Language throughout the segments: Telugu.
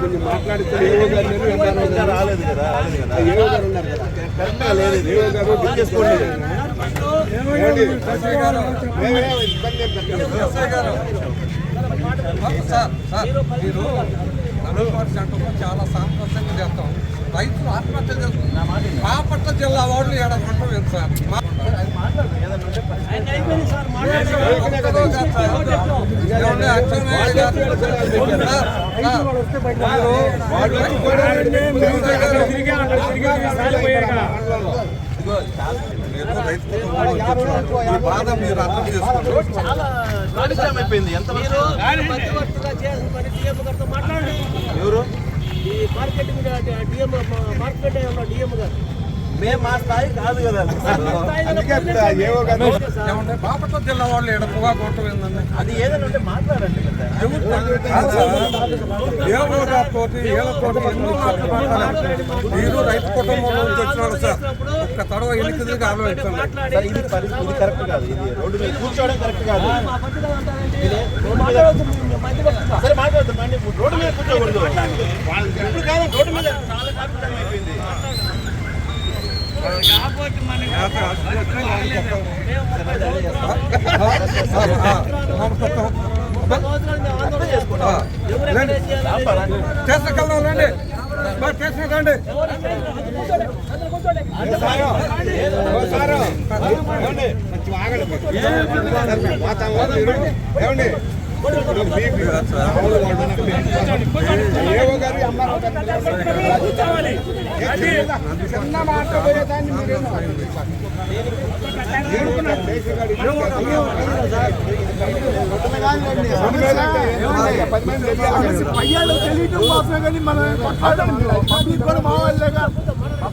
కొంచెం మాట్లాడితే రాలేదు కదా ఏవో గారు ఉన్నారు కదా లేదు ఏవో గారు సార్ సార్ మీరు చాలా సాంప్రదాయంగా చేస్తాం. రైతులు ఆత్మహత్యలు జిల్లా వాళ్ళు సార్. మీరు- బాధ మీరు అర్థం చేసుకోండి అయిపోయింది ఎంత డిఎం ఎవరు మార్కెట్ డిఎం మార్కెట్ డిఎం గారు మేము మా స్థాయి కాదు కదా. అందుకే ఇప్పుడు ఏవో గారు ఏమంటే బాపట్ల జిల్లా వాళ్ళు పొగా ఏందండి? అది ఏదైనా ఉంటే మాట్లాడండి ఎన్నో మాటలు మాట్లాడారు. మీరు రైతు కుటుంబం నుంచి వచ్చిన వాళ్ళు సార్ ఒక్క తడవ ఎన్నిక తిరిగి ఆలోచించండి సార్, ఇది పరిస్థితి ఇది కరెక్ట్ కాదు. ఇది రోడ్డు మీద కూర్చోవడం కరెక్ట్ కాదు. మా పద్ధతి అంటారంటే మాట్లాడవద్దు మధ్యవర్తిగా సరే మాట్లాడుతున్నాండి రోడ్డు మీద కూర్చోకూడదు. ఇప్పుడు కాదు రోడ్డు మీద చాలా కాలుష్యం అయిపోయింది. అర్థం చేసుకోండి రండి స్టేషన్కి ఏమండి? కొంచెం పది మంది తెలియటం కోసమే కానీ మనం కొట్లాడడం కూడా మా వాళ్ళేగా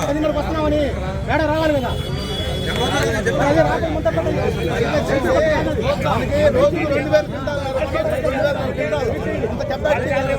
పది మందికి వస్తున్నామని మేడ రావాలి కదా? ఎంఆర్ఓ గారు ఇది చెప్పారు. అదే రాత్రి ముందు పడ్డది. మనకి